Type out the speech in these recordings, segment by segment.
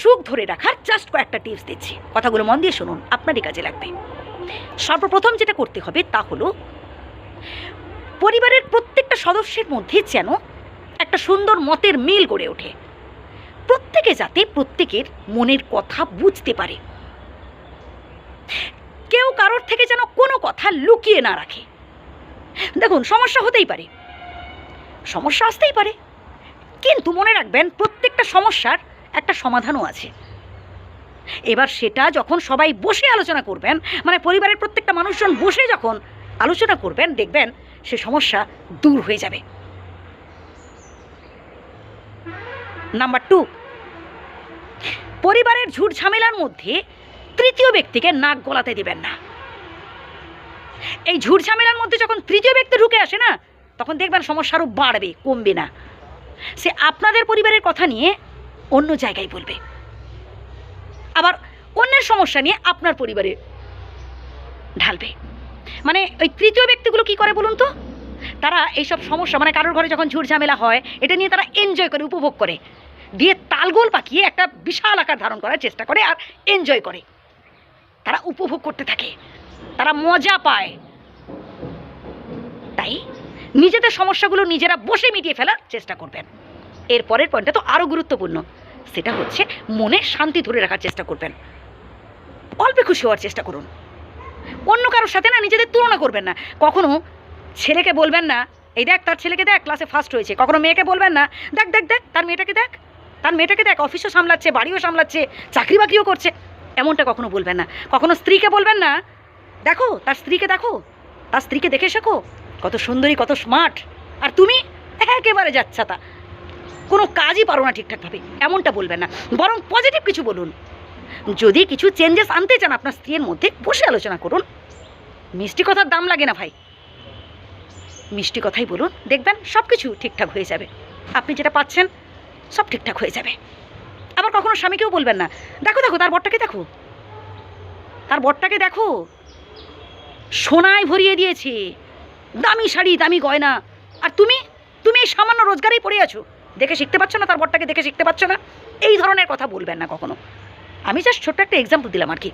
সুখ ধরে রাখার জাস্ট কয়েকটা টিপস দিচ্ছি। কথাগুলো মন দিয়ে শুনুন, আপনারই কাজে লাগবে। সর্বপ্রথম যেটা করতে হবে তা হলো, পরিবারের প্রত্যেকটা সদস্যের মধ্যে যেন একটা সুন্দর মতের মিল গড়ে ওঠে। প্রত্যেকে যাতে প্রত্যেকের মনের কথা বুঝতে পারে। কেউ কারোর থেকে যেন কোনো কথা লুকিয়ে না রাখে। দেখুন, সমস্যা হতেই পারে। সমস্যা আসতেই পারে। কিন্তু মনে রাখবেন, প্রত্যেকটা সমস্যার একটা সমাধানও আছে। এবার সেটা যখন সবাই বসে আলোচনা করবেন মানে পরিবারের প্রত্যেকটা মানুষজন বসে যখন আলোচনা করবেন, দেখবেন সে সমস্যা দূর হয়ে যাবে। নাম্বার টু, পরিবারের ঝুট ঝামেলার মধ্যে তৃতীয় ব্যক্তিকে নাক গলাতে দিবেন না। এই ঝুট ঝামেলার মধ্যে যখন তৃতীয় ব্যক্তি ঢুকে আসে না, তখন দেখবেন সমস্যা আরও বাড়বে, কমবে না। সে আপনাদের পরিবারের কথা নিয়ে অন্য জায়গায় বলবে। আবার অন্যের সমস্যা নিয়ে আপনার পরিবারে ঢালবে। মানে ওই তৃতীয় ব্যক্তিগুলো কি করে বলুন তো? তারা এইসব সমস্যা মানে কারোর ঘরে যখন ঝুট ঝামেলা হয়, এটা নিয়ে তারা এনজয় করে, উপভোগ করে। দিয়ে তালগোল পাকিয়ে একটা বিশাল আকার ধারণ করার চেষ্টা করে আর এনজয় করে। তারা উপভোগ করতে থাকে। তারা মজা পায়। তাই নিজেদের সমস্যাগুলো নিজেরা বসে মিটিয়ে ফেলার চেষ্টা করবেন। এর পরের পয়েন্টটা তো আরও গুরুত্বপূর্ণ। সেটা হচ্ছে মনে শান্তি ধরে রাখার চেষ্টা করবেন। অল্পে খুশি হওয়ার চেষ্টা করুন। অন্য কারোর সাথে না নিজেদের তুলনা করবেন না। কখনো ছেলেকে বলবেন না, এই দেখ, তার ছেলেকে দেখ ক্লাসে ফার্স্ট হয়েছে। কখনো মেয়েকে বলবেন না, দেখ দেখ দেখ, তার মেয়েটাকে দেখ, তার মেয়েটাকে দেখ অফিসও সামলাচ্ছে, বাড়িও সামলাচ্ছে, চাকরি বাকরিও করছে। এমনটা কখনো বলবেন না। কখনো স্ত্রীকে বলবেন না, দেখো, তার স্ত্রীকে দেখো, তার স্ত্রীকে দেখে শেখো, কত সুন্দরী, কত স্মার্ট আর তুমি একেবারে যাচ্ছা তা কোনো কাজই পারো না ঠিকঠাকভাবে, এমনটা বলবেন না। বরং পজিটিভ কিছু বলুন। যদি কিছু চেঞ্জেস আনতে চান আপনার স্ত্রীর মধ্যে, বসে আলোচনা করুন। মিষ্টি কথার দাম লাগে না ভাই। মিষ্টি কথাই বলুন, দেখবেন সব কিছু ঠিকঠাক হয়ে যাবে। আপনি যেটা পাচ্ছেন, সব ঠিকঠাক হয়ে যাবে। আবার কখনো স্বামীকেও বলবেন না, দেখো দেখো, তার বরটাকে দেখো। তার বরটাকে দেখো। সোনায় ভরিয়ে দিয়েছে। দামি শাড়ি, দামি গয়না। আর তুমি তুমি এই সামান্য রোজগারেই পড়ে আছো। দেখে শিখতে পারছ না, তার বরটাকে দেখে শিখতে পারছ না? এই ধরনের কথা বলবেন না কখনো। আমি জাস্ট ছোট্ট একটা এক্সাম্পল দিলাম আর কি।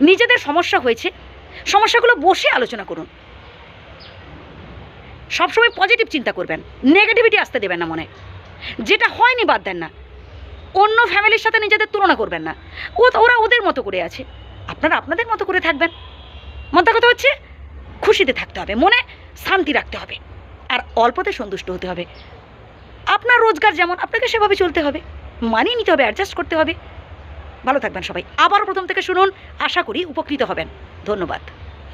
নিজেদের সমস্যা হয়েছে, সমস্যাগুলো বসে আলোচনা করুন। সবসময় পজিটিভ চিন্তা করবেন নেগেটিভিটি আসতে দেবেন না মনে। যেটা হয়নি বাদ দেন না। অন্য ফ্যামিলির সাথে নিজেদের তুলনা করবেন না। ও ওরা ওদের মতো করে আছে। আপনারা আপনাদের মতো করে থাকবেন। মধ্যে কথা হচ্ছে, খুশিতে থাকতে হবে, মনে শান্তি রাখতে হবে। আর অল্পতে সন্তুষ্ট হতে হবে। আপনার রোজগার যেমন, আপনাকে সেভাবে চলতে হবে। মানিয়ে নিতে হবে অ্যাডজাস্ট করতে হবে। ভালো থাকবেন সবাই। আবারও প্রথম থেকে শুনুন। আশা করি উপকৃত হবেন। ধন্যবাদ।